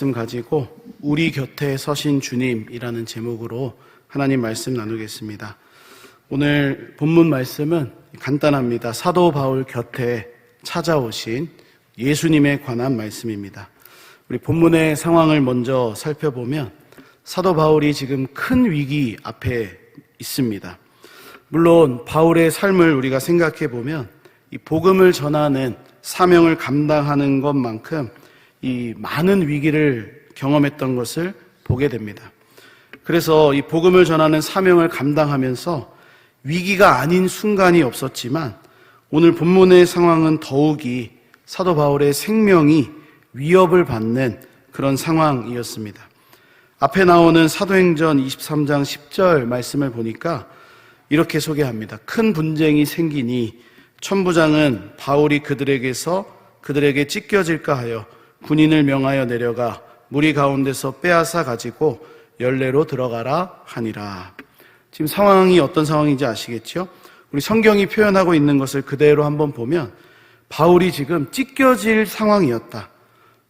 말씀 가지고 우리 곁에 서신 주님이라는 제목으로 하나님 말씀 나누겠습니다. 오늘 본문 말씀은 간단합니다. 사도 바울 곁에 찾아오신 예수님에 관한 말씀입니다. 우리 본문의 상황을 먼저 살펴보면 사도 바울이 지금 큰 위기 앞에 있습니다. 물론 바울의 삶을 우리가 생각해 보면 이 복음을 전하는 사명을 감당하는 것만큼 이 많은 위기를 경험했던 것을 보게 됩니다. 그래서 이 복음을 전하는 사명을 감당하면서 위기가 아닌 순간이 없었지만 오늘 본문의 상황은 더욱이 사도 바울의 생명이 위협을 받는 그런 상황이었습니다. 앞에 나오는 사도행전 23장 10절 말씀을 보니까 이렇게 소개합니다. 큰 분쟁이 생기니 천부장은 바울이 그들에게서 그들에게 찢겨질까 하여 군인을 명하여 내려가 무리 가운데서 빼앗아 가지고 열내로 들어가라 하니라. 지금 상황이 어떤 상황인지 아시겠죠? 우리 성경이 표현하고 있는 것을 그대로 한번 보면 바울이 지금 찢겨질 상황이었다.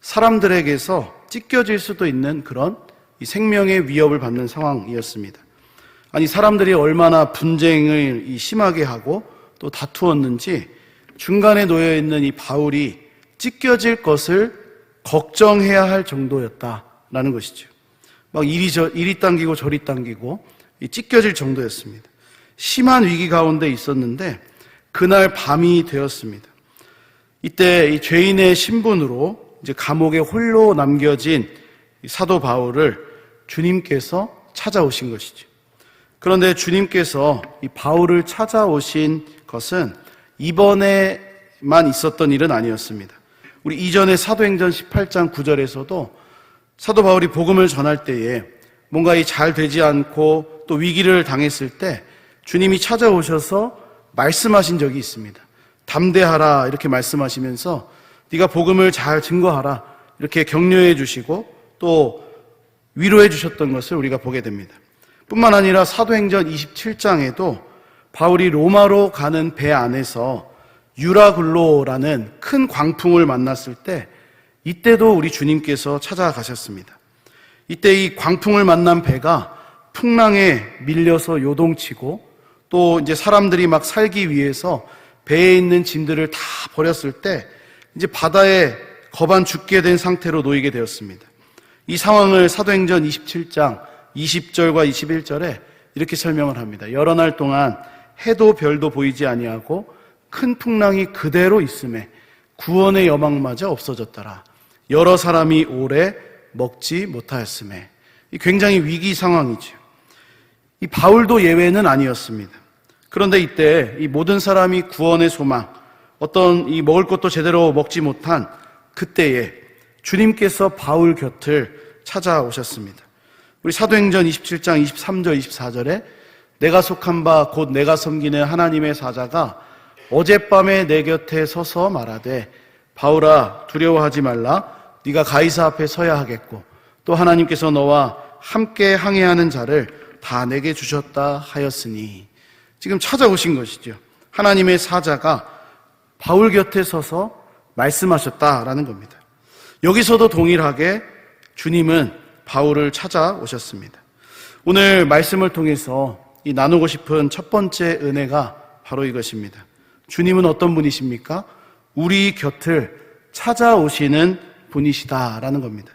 사람들에게서 찢겨질 수도 있는 그런 생명의 위협을 받는 상황이었습니다. 아니, 사람들이 얼마나 분쟁을 심하게 하고 또 다투었는지 중간에 놓여 있는 이 바울이 찢겨질 것을 걱정해야 할 정도였다라는 것이죠. 막 이리 저 이리 당기고 저리 당기고 찢겨질 정도였습니다. 심한 위기 가운데 있었는데 그날 밤이 되었습니다. 이때 이 죄인의 신분으로 이제 감옥에 홀로 남겨진 사도 바울을 주님께서 찾아오신 것이죠. 그런데 주님께서 이 바울을 찾아오신 것은 이번에만 있었던 일은 아니었습니다. 우리 이전에 사도행전 18장 9절에서도 사도 바울이 복음을 전할 때에 뭔가 이 잘 되지 않고 또 위기를 당했을 때 주님이 찾아오셔서 말씀하신 적이 있습니다. 담대하라 이렇게 말씀하시면서 네가 복음을 잘 증거하라 이렇게 격려해 주시고 또 위로해 주셨던 것을 우리가 보게 됩니다. 뿐만 아니라 사도행전 27장에도 바울이 로마로 가는 배 안에서 유라글로라는 큰 광풍을 만났을 때 이때도 우리 주님께서 찾아가셨습니다. 이때 이 광풍을 만난 배가 풍랑에 밀려서 요동치고 또 이제 사람들이 막 살기 위해서 배에 있는 짐들을 다 버렸을 때 이제 바다에 거반 죽게 된 상태로 놓이게 되었습니다. 이 상황을 사도행전 27장 20절과 21절에 이렇게 설명을 합니다. 여러 날 동안 해도 별도 보이지 아니하고 큰 풍랑이 그대로 있음에 구원의 여망마저 없어졌더라. 여러 사람이 오래 먹지 못하였음에 굉장히 위기 상황이죠. 이 바울도 예외는 아니었습니다. 그런데 이때 이 모든 사람이 구원의 소망, 어떤 이 먹을 것도 제대로 먹지 못한 그때에 주님께서 바울 곁을 찾아오셨습니다. 우리 사도행전 27장 23절 24절에 내가 속한 바 곧 내가 섬기는 하나님의 사자가 어젯밤에 내 곁에 서서 말하되 바울아 두려워하지 말라 네가 가이사 앞에 서야 하겠고 또 하나님께서 너와 함께 항해하는 자를 다 내게 주셨다 하였으니 지금 찾아오신 것이죠. 하나님의 사자가 바울 곁에 서서 말씀하셨다라는 겁니다. 여기서도 동일하게 주님은 바울을 찾아오셨습니다. 오늘 말씀을 통해서 이 나누고 싶은 첫 번째 은혜가 바로 이것입니다. 주님은 어떤 분이십니까? 우리 곁을 찾아오시는 분이시다라는 겁니다.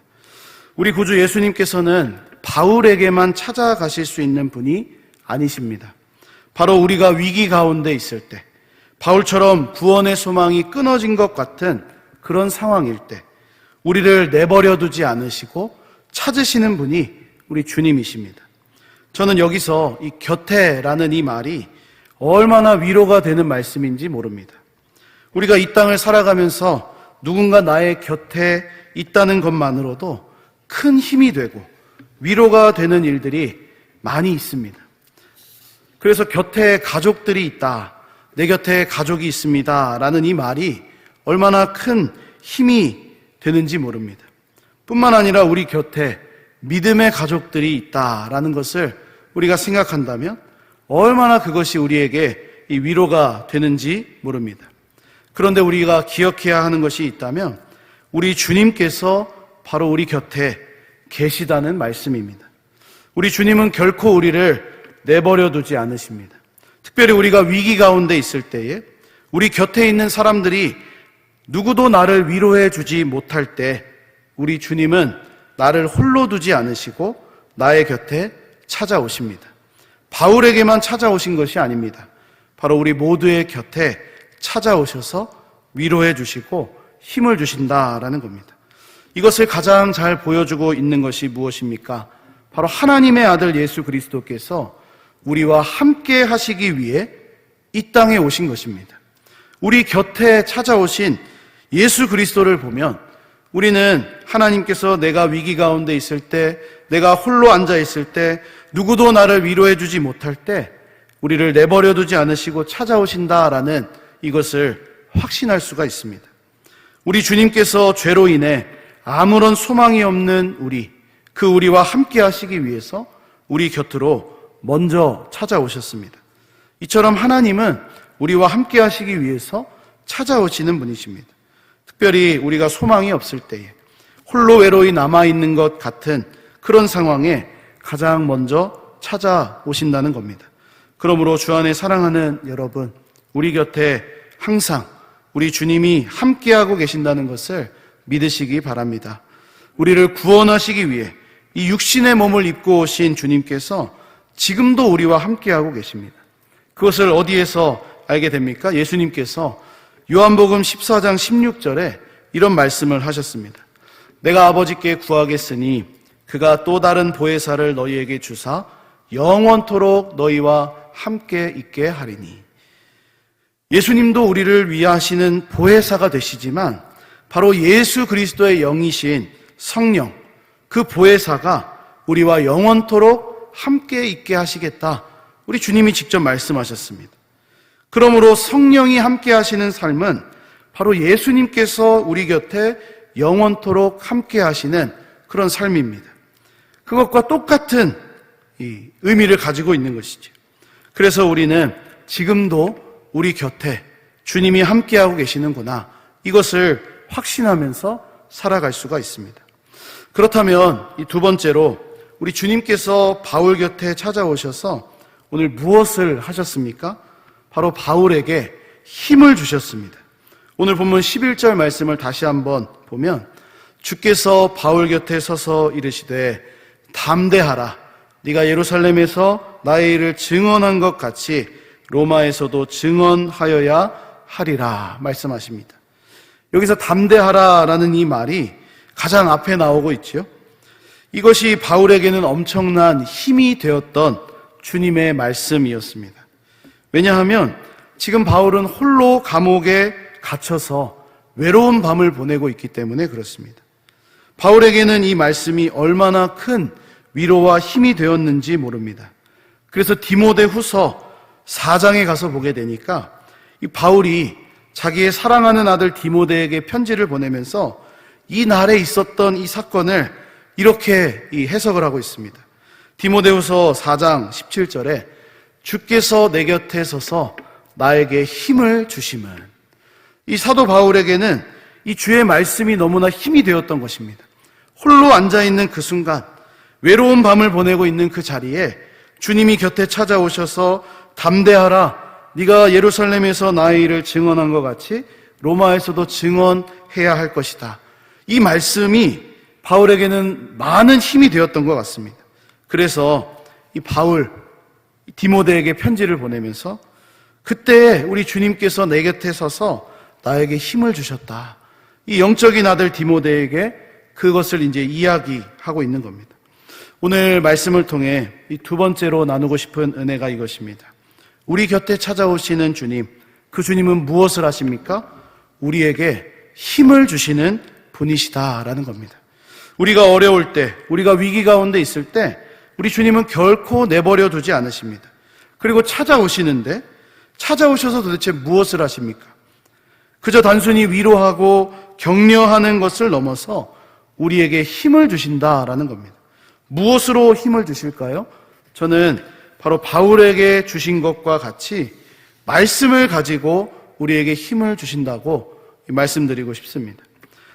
우리 구주 예수님께서는 바울에게만 찾아가실 수 있는 분이 아니십니다. 바로 우리가 위기 가운데 있을 때, 바울처럼 구원의 소망이 끊어진 것 같은 그런 상황일 때, 우리를 내버려 두지 않으시고 찾으시는 분이 우리 주님이십니다. 저는 여기서 이 곁에라는 이 말이 얼마나 위로가 되는 말씀인지 모릅니다. 우리가 이 땅을 살아가면서 누군가 나의 곁에 있다는 것만으로도 큰 힘이 되고 위로가 되는 일들이 많이 있습니다. 그래서 곁에 가족들이 있다. 내 곁에 가족이 있습니다. 라는 이 말이 얼마나 큰 힘이 되는지 모릅니다. 뿐만 아니라 우리 곁에 믿음의 가족들이 있다라는 것을 우리가 생각한다면 얼마나 그것이 우리에게 이 위로가 되는지 모릅니다. 그런데 우리가 기억해야 하는 것이 있다면 우리 주님께서 바로 우리 곁에 계시다는 말씀입니다. 우리 주님은 결코 우리를 내버려 두지 않으십니다. 특별히 우리가 위기 가운데 있을 때에 우리 곁에 있는 사람들이 누구도 나를 위로해 주지 못할 때 우리 주님은 나를 홀로 두지 않으시고 나의 곁에 찾아오십니다. 바울에게만 찾아오신 것이 아닙니다. 바로 우리 모두의 곁에 찾아오셔서 위로해 주시고 힘을 주신다라는 겁니다. 이것을 가장 잘 보여주고 있는 것이 무엇입니까? 바로 하나님의 아들 예수 그리스도께서 우리와 함께 하시기 위해 이 땅에 오신 것입니다. 우리 곁에 찾아오신 예수 그리스도를 보면 우리는 하나님께서 내가 위기 가운데 있을 때, 내가 홀로 앉아 있을 때, 누구도 나를 위로해 주지 못할 때, 우리를 내버려 두지 않으시고 찾아오신다라는 이것을 확신할 수가 있습니다. 우리 주님께서 죄로 인해 아무런 소망이 없는 우리, 그 우리와 함께 하시기 위해서 우리 곁으로 먼저 찾아오셨습니다. 이처럼 하나님은 우리와 함께 하시기 위해서 찾아오시는 분이십니다. 특별히 우리가 소망이 없을 때에 홀로 외로이 남아있는 것 같은 그런 상황에 가장 먼저 찾아오신다는 겁니다. 그러므로 주 안에 사랑하는 여러분, 우리 곁에 항상 우리 주님이 함께하고 계신다는 것을 믿으시기 바랍니다. 우리를 구원하시기 위해 이 육신의 몸을 입고 오신 주님께서 지금도 우리와 함께하고 계십니다. 그것을 어디에서 알게 됩니까? 예수님께서 요한복음 14장 16절에 이런 말씀을 하셨습니다. 내가 아버지께 구하겠으니 그가 또 다른 보혜사를 너희에게 주사 영원토록 너희와 함께 있게 하리니. 예수님도 우리를 위하시는 보혜사가 되시지만 바로 예수 그리스도의 영이신 성령, 그 보혜사가 우리와 영원토록 함께 있게 하시겠다. 우리 주님이 직접 말씀하셨습니다. 그러므로 성령이 함께 하시는 삶은 바로 예수님께서 우리 곁에 영원토록 함께 하시는 그런 삶입니다. 그것과 똑같은 의미를 가지고 있는 것이죠. 그래서 우리는 지금도 우리 곁에 주님이 함께하고 계시는구나. 이것을 확신하면서 살아갈 수가 있습니다. 그렇다면 이 두 번째로 우리 주님께서 바울 곁에 찾아오셔서 오늘 무엇을 하셨습니까? 바로 바울에게 힘을 주셨습니다. 오늘 본문 11절 말씀을 다시 한번 보면 주께서 바울 곁에 서서 이르시되 담대하라 네가 예루살렘에서 나의 일을 증언한 것 같이 로마에서도 증언하여야 하리라 말씀하십니다. 여기서 담대하라라는 이 말이 가장 앞에 나오고 있지요. 이것이 바울에게는 엄청난 힘이 되었던 주님의 말씀이었습니다. 왜냐하면 지금 바울은 홀로 감옥에 갇혀서 외로운 밤을 보내고 있기 때문에 그렇습니다. 바울에게는 이 말씀이 얼마나 큰 위로와 힘이 되었는지 모릅니다. 그래서 디모데 후서 4장에 가서 보게 되니까 이 바울이 자기의 사랑하는 아들 디모데에게 편지를 보내면서 이 날에 있었던 이 사건을 이렇게 해석을 하고 있습니다. 디모데후서 4장 17절에 주께서 내 곁에 서서 나에게 힘을 주심은 이 사도 바울에게는 이 주의 말씀이 너무나 힘이 되었던 것입니다. 홀로 앉아 있는 그 순간 외로운 밤을 보내고 있는 그 자리에 주님이 곁에 찾아오셔서 담대하라 네가 예루살렘에서 나의 일을 증언한 것 같이 로마에서도 증언해야 할 것이다. 이 말씀이 바울에게는 많은 힘이 되었던 것 같습니다. 그래서 이 바울 디모데에게 편지를 보내면서 그때 우리 주님께서 내 곁에 서서 나에게 힘을 주셨다. 이 영적인 아들 디모데에게 그것을 이제 이야기하고 있는 겁니다. 오늘 말씀을 통해 이 두 번째로 나누고 싶은 은혜가 이것입니다. 우리 곁에 찾아오시는 주님, 그 주님은 무엇을 하십니까? 우리에게 힘을 주시는 분이시다라는 겁니다. 우리가 어려울 때, 우리가 위기 가운데 있을 때, 우리 주님은 결코 내버려 두지 않으십니다. 그리고 찾아오시는데, 찾아오셔서 도대체 무엇을 하십니까? 그저 단순히 위로하고 격려하는 것을 넘어서 우리에게 힘을 주신다라는 겁니다. 무엇으로 힘을 주실까요? 저는 바로 바울에게 주신 것과 같이 말씀을 가지고 우리에게 힘을 주신다고 말씀드리고 싶습니다.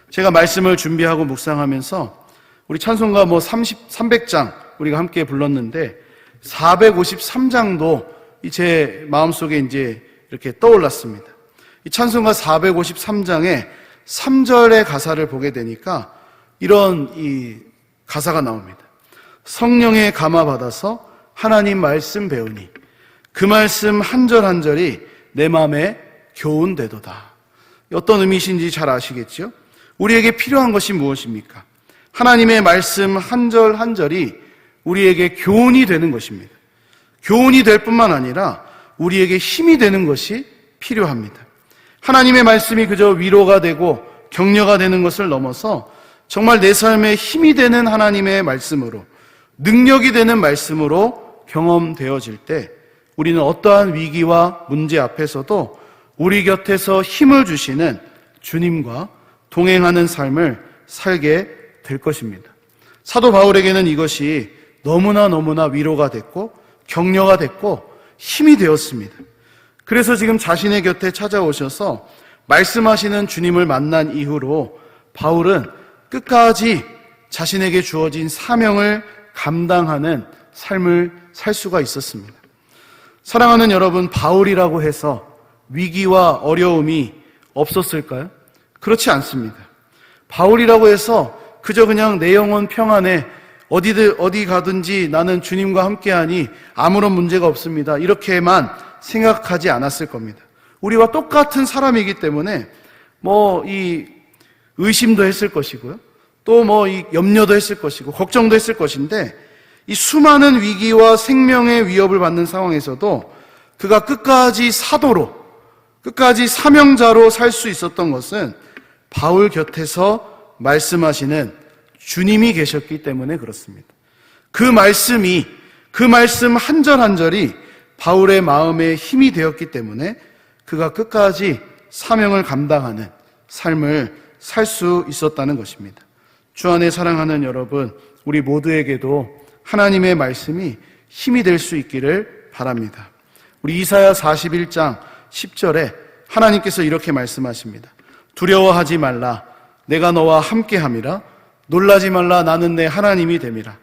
제가 말씀을 준비하고 묵상하면서 우리 찬송가 뭐 30, 300장 우리가 함께 불렀는데 453장도 제 마음속에 이제 이렇게 떠올랐습니다. 이 찬송가 453장에 3절의 가사를 보게 되니까 이런 이 가사가 나옵니다. 성령의 감화 받아서 하나님 말씀 배우니 그 말씀 한절 한 절이 내 마음에 교훈되도다. 어떤 의미신지 잘 아시겠죠? 우리에게 필요한 것이 무엇입니까? 하나님의 말씀 한절 한 절이 우리에게 교훈이 되는 것입니다. 교훈이 될 뿐만 아니라 우리에게 힘이 되는 것이 필요합니다. 하나님의 말씀이 그저 위로가 되고 격려가 되는 것을 넘어서 정말 내 삶에 힘이 되는 하나님의 말씀으로 능력이 되는 말씀으로 경험되어질 때 우리는 어떠한 위기와 문제 앞에서도 우리 곁에서 힘을 주시는 주님과 동행하는 삶을 살게 될 것입니다. 사도 바울에게는 이것이 너무나 너무나 위로가 됐고 격려가 됐고 힘이 되었습니다. 그래서 지금 자신의 곁에 찾아오셔서 말씀하시는 주님을 만난 이후로 바울은 끝까지 자신에게 주어진 사명을 감당하는 삶을 살 수가 있었습니다. 사랑하는 여러분, 바울이라고 해서 위기와 어려움이 없었을까요? 그렇지 않습니다. 바울이라고 해서 그저 그냥 내 영혼 평안에 어디든 어디 가든지 나는 주님과 함께하니 아무런 문제가 없습니다. 이렇게만 생각하지 않았을 겁니다. 우리와 똑같은 사람이기 때문에 뭐 이 의심도 했을 것이고요. 또 뭐 이 염려도 했을 것이고 걱정도 했을 것인데 이 수많은 위기와 생명의 위협을 받는 상황에서도 그가 끝까지 사도로 끝까지 사명자로 살 수 있었던 것은 바울 곁에서 말씀하시는 주님이 계셨기 때문에 그렇습니다. 그 말씀이 그 말씀 한 절 한 절이 바울의 마음에 힘이 되었기 때문에 그가 끝까지 사명을 감당하는 삶을 살 수 있었다는 것입니다. 주 안에 사랑하는 여러분, 우리 모두에게도 하나님의 말씀이 힘이 될 수 있기를 바랍니다. 우리 이사야 41장 10절에 하나님께서 이렇게 말씀하십니다. 두려워하지 말라. 내가 너와 함께 함이라. 놀라지 말라. 나는 내 하나님이 됨이라.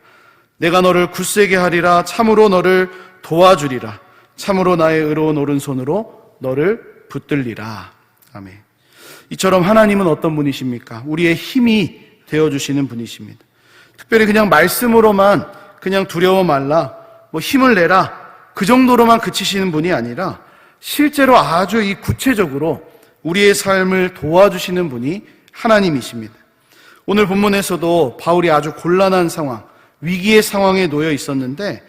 내가 너를 굳세게 하리라. 참으로 너를 도와주리라. 참으로 나의 의로운 오른손으로 너를 붙들리라. 아멘. 이처럼 하나님은 어떤 분이십니까? 우리의 힘이 되어주시는 분이십니다. 특별히 그냥 말씀으로만 그냥 두려워 말라, 뭐 힘을 내라, 그 정도로만 그치시는 분이 아니라 실제로 아주 이 구체적으로 우리의 삶을 도와주시는 분이 하나님이십니다. 오늘 본문에서도 바울이 아주 곤란한 상황, 위기의 상황에 놓여 있었는데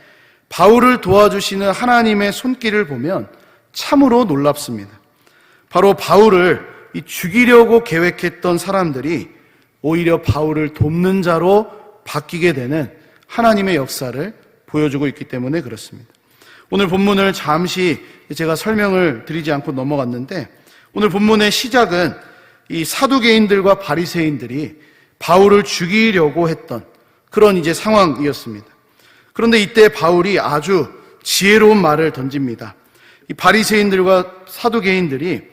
바울을 도와주시는 하나님의 손길을 보면 참으로 놀랍습니다. 바로 바울을 죽이려고 계획했던 사람들이 오히려 바울을 돕는 자로 바뀌게 되는 하나님의 역사를 보여주고 있기 때문에 그렇습니다. 오늘 본문을 잠시 제가 설명을 드리지 않고 넘어갔는데 오늘 본문의 시작은 이 사두개인들과 바리새인들이 바울을 죽이려고 했던 그런 이제 상황이었습니다. 그런데 이때 바울이 아주 지혜로운 말을 던집니다. 이 바리새인들과 사두개인들이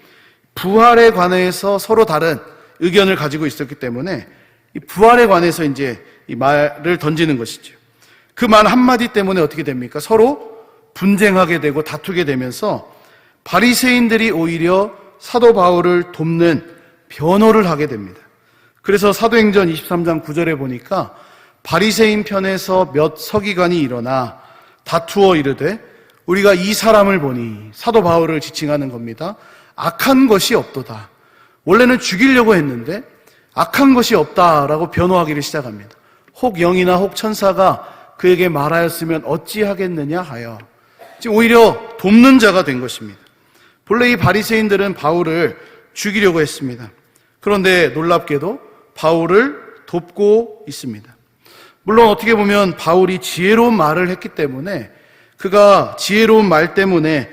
부활에 관해서 서로 다른 의견을 가지고 있었기 때문에 이 부활에 관해서 이제 이 말을 던지는 것이죠. 그 말 한마디 때문에 어떻게 됩니까? 서로 분쟁하게 되고 다투게 되면서 바리새인들이 오히려 사도 바울을 돕는 변호를 하게 됩니다. 그래서 사도행전 23장 9절에 보니까 바리새인 편에서 몇 서기관이 일어나 다투어 이르되 우리가 이 사람을 보니 사도 바울을 지칭하는 겁니다. 악한 것이 없도다. 원래는 죽이려고 했는데 악한 것이 없다라고 변호하기를 시작합니다. 혹 영이나 혹 천사가 그에게 말하였으면 어찌하겠느냐 하여 지금 오히려 돕는 자가 된 것입니다. 본래 이 바리새인들은 바울을 죽이려고 했습니다. 그런데 놀랍게도 바울을 돕고 있습니다. 물론 어떻게 보면 바울이 지혜로운 말을 했기 때문에 그가 지혜로운 말 때문에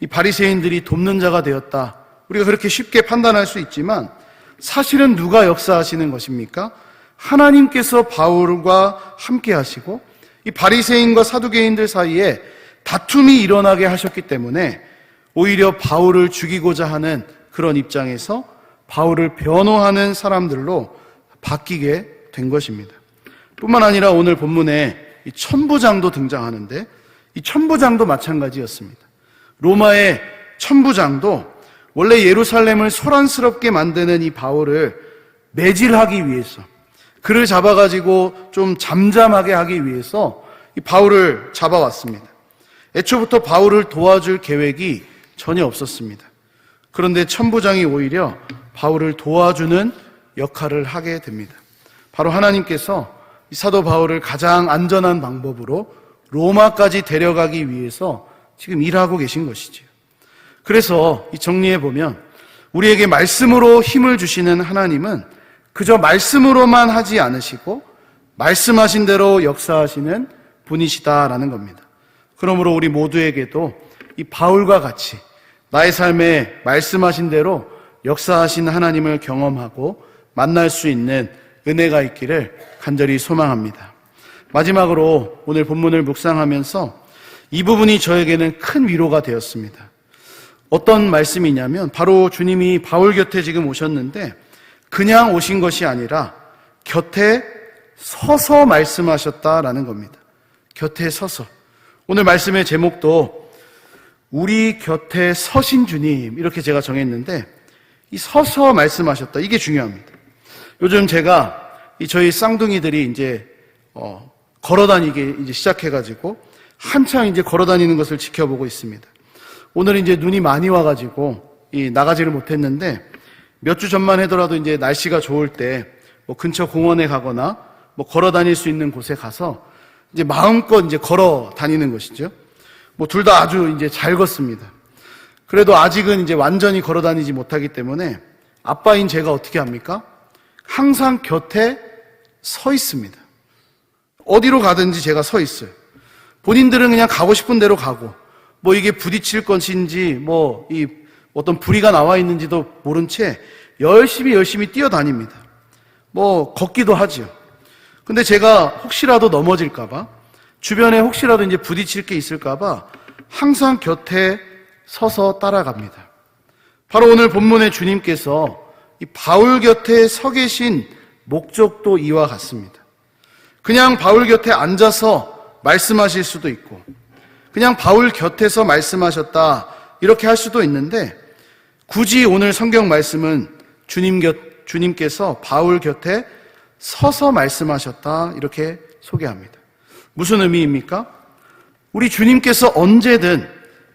이 바리새인들이 돕는 자가 되었다. 우리가 그렇게 쉽게 판단할 수 있지만 사실은 누가 역사하시는 것입니까? 하나님께서 바울과 함께 하시고 이 바리새인과 사두개인들 사이에 다툼이 일어나게 하셨기 때문에 오히려 바울을 죽이고자 하는 그런 입장에서 바울을 변호하는 사람들로 바뀌게 된 것입니다. 뿐만 아니라 오늘 본문에 이 천부장도 등장하는데 이 천부장도 마찬가지였습니다. 로마의 천부장도 원래 예루살렘을 소란스럽게 만드는 이 바울을 매질하기 위해서 그를 잡아가지고 좀 잠잠하게 하기 위해서 이 바울을 잡아왔습니다. 애초부터 바울을 도와줄 계획이 전혀 없었습니다. 그런데 천부장이 오히려 바울을 도와주는 역할을 하게 됩니다. 바로 하나님께서 이 사도 바울을 가장 안전한 방법으로 로마까지 데려가기 위해서 지금 일하고 계신 것이지요. 그래서 이 정리해 보면 우리에게 말씀으로 힘을 주시는 하나님은 그저 말씀으로만 하지 않으시고 말씀하신 대로 역사하시는 분이시다라는 겁니다. 그러므로 우리 모두에게도 이 바울과 같이 나의 삶에 말씀하신 대로 역사하신 하나님을 경험하고 만날 수 있는 은혜가 있기를 간절히 소망합니다. 마지막으로 오늘 본문을 묵상하면서 이 부분이 저에게는 큰 위로가 되었습니다. 어떤 말씀이냐면 바로 주님이 바울 곁에 지금 오셨는데 그냥 오신 것이 아니라 곁에 서서 말씀하셨다라는 겁니다. 곁에 서서. 오늘 말씀의 제목도 우리 곁에 서신 주님 이렇게 제가 정했는데 이 서서 말씀하셨다 이게 중요합니다. 요즘 제가 이 저희 쌍둥이들이 이제 어, 걸어 다니기 이제 시작해 가지고 한창 이제 걸어 다니는 것을 지켜보고 있습니다. 오늘 이제 눈이 많이 와가지고 이 나가지를 못했는데 몇 주 전만 하더라도 이제 날씨가 좋을 때 뭐 근처 공원에 가거나 뭐 걸어 다닐 수 있는 곳에 가서 이제 마음껏 이제 걸어 다니는 것이죠. 뭐 둘 다 아주 이제 잘 걷습니다. 그래도 아직은 이제 완전히 걸어 다니지 못하기 때문에 아빠인 제가 어떻게 합니까? 항상 곁에 서 있습니다. 어디로 가든지 제가 서 있어요. 본인들은 그냥 가고 싶은 대로 가고, 뭐 이게 부딪힐 것인지, 뭐 이 어떤 불의가 나와 있는지도 모른 채 열심히 열심히 뛰어다닙니다. 뭐 걷기도 하지요. 근데 제가 혹시라도 넘어질까봐, 주변에 혹시라도 이제 부딪힐 게 있을까봐 항상 곁에 서서 따라갑니다. 바로 오늘 본문의 주님께서 이 바울 곁에 서 계신 목적도 이와 같습니다. 그냥 바울 곁에 앉아서 말씀하실 수도 있고, 그냥 바울 곁에서 말씀하셨다, 이렇게 할 수도 있는데, 굳이 오늘 성경 말씀은 주님 곁, 주님께서 바울 곁에 서서 말씀하셨다, 이렇게 소개합니다. 무슨 의미입니까? 우리 주님께서 언제든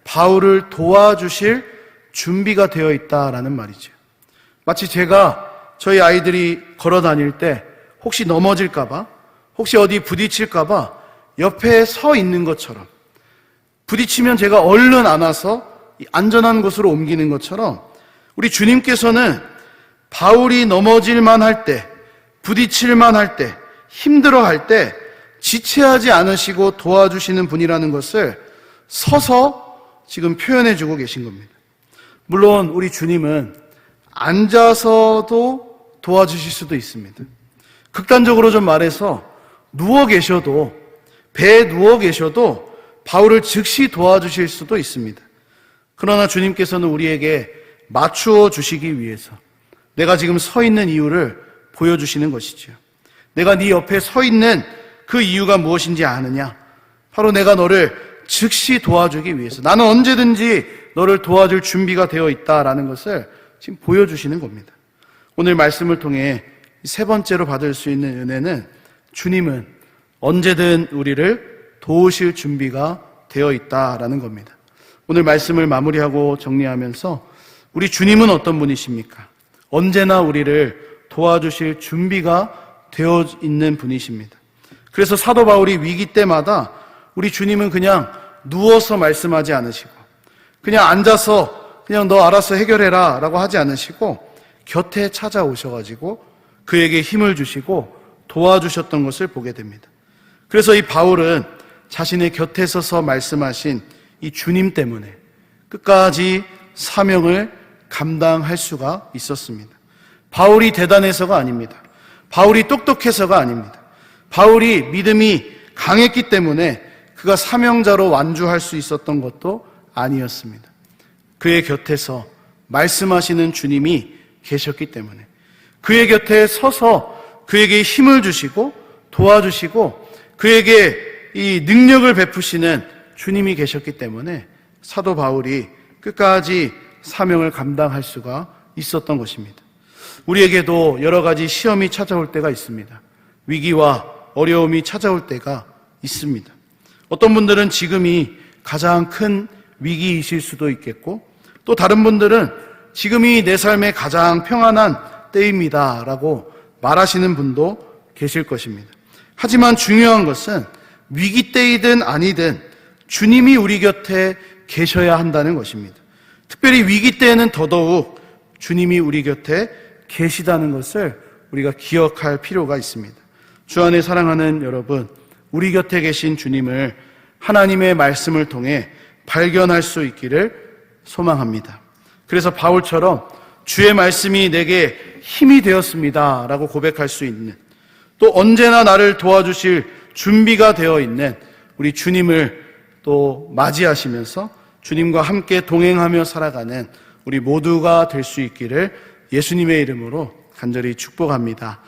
바울을 도와주실 준비가 되어 있다라는 말이죠. 마치 제가 저희 아이들이 걸어 다닐 때 혹시 넘어질까봐, 혹시 어디 부딪힐까봐 옆에 서 있는 것처럼 부딪히면 제가 얼른 안아서 안전한 곳으로 옮기는 것처럼 우리 주님께서는 바울이 넘어질만 할 때, 부딪힐만 할 때, 힘들어 할 때 지체하지 않으시고 도와주시는 분이라는 것을 서서 지금 표현해 주고 계신 겁니다. 물론 우리 주님은 앉아서도 도와주실 수도 있습니다. 극단적으로 좀 말해서 누워 계셔도 배에 누워 계셔도 바울을 즉시 도와주실 수도 있습니다. 그러나 주님께서는 우리에게 맞추어 주시기 위해서 내가 지금 서 있는 이유를 보여주시는 것이죠. 내가 네 옆에 서 있는 그 이유가 무엇인지 아느냐? 바로 내가 너를 즉시 도와주기 위해서 나는 언제든지 너를 도와줄 준비가 되어 있다라는 것을 지금 보여주시는 겁니다. 오늘 말씀을 통해 세 번째로 받을 수 있는 은혜는 주님은 언제든 우리를 도우실 준비가 되어 있다라는 겁니다. 오늘 말씀을 마무리하고 정리하면서 우리 주님은 어떤 분이십니까? 언제나 우리를 도와주실 준비가 되어 있는 분이십니다. 그래서 사도 바울이 위기 때마다 우리 주님은 그냥 누워서 말씀하지 않으시고 그냥 앉아서 그냥 너 알아서 해결해라 라고 하지 않으시고 곁에 찾아오셔가지고 그에게 힘을 주시고 도와주셨던 것을 보게 됩니다. 그래서 이 바울은 자신의 곁에 서서 말씀하신 이 주님 때문에 끝까지 사명을 감당할 수가 있었습니다. 바울이 대단해서가 아닙니다. 바울이 똑똑해서가 아닙니다. 바울이 믿음이 강했기 때문에 그가 사명자로 완주할 수 있었던 것도 아니었습니다. 그의 곁에서 말씀하시는 주님이 계셨기 때문에 그의 곁에 서서 그에게 힘을 주시고 도와주시고 그에게 이 능력을 베푸시는 주님이 계셨기 때문에 사도 바울이 끝까지 사명을 감당할 수가 있었던 것입니다. 우리에게도 여러 가지 시험이 찾아올 때가 있습니다. 위기와 어려움이 찾아올 때가 있습니다. 어떤 분들은 지금이 가장 큰 위기이실 수도 있겠고, 또 다른 분들은 지금이 내 삶의 가장 평안한 때입니다. 라고 말하시는 분도 계실 것입니다. 하지만 중요한 것은 위기 때이든 아니든 주님이 우리 곁에 계셔야 한다는 것입니다. 특별히 위기 때에는 더더욱 주님이 우리 곁에 계시다는 것을 우리가 기억할 필요가 있습니다. 주 안에 사랑하는 여러분, 우리 곁에 계신 주님을 하나님의 말씀을 통해 발견할 수 있기를 소망합니다. 그래서 바울처럼 주의 말씀이 내게 힘이 되었습니다. 라고 고백할 수 있는 또 언제나 나를 도와주실 준비가 되어 있는 우리 주님을 또 맞이하시면서 주님과 함께 동행하며 살아가는 우리 모두가 될 수 있기를 예수님의 이름으로 간절히 축복합니다.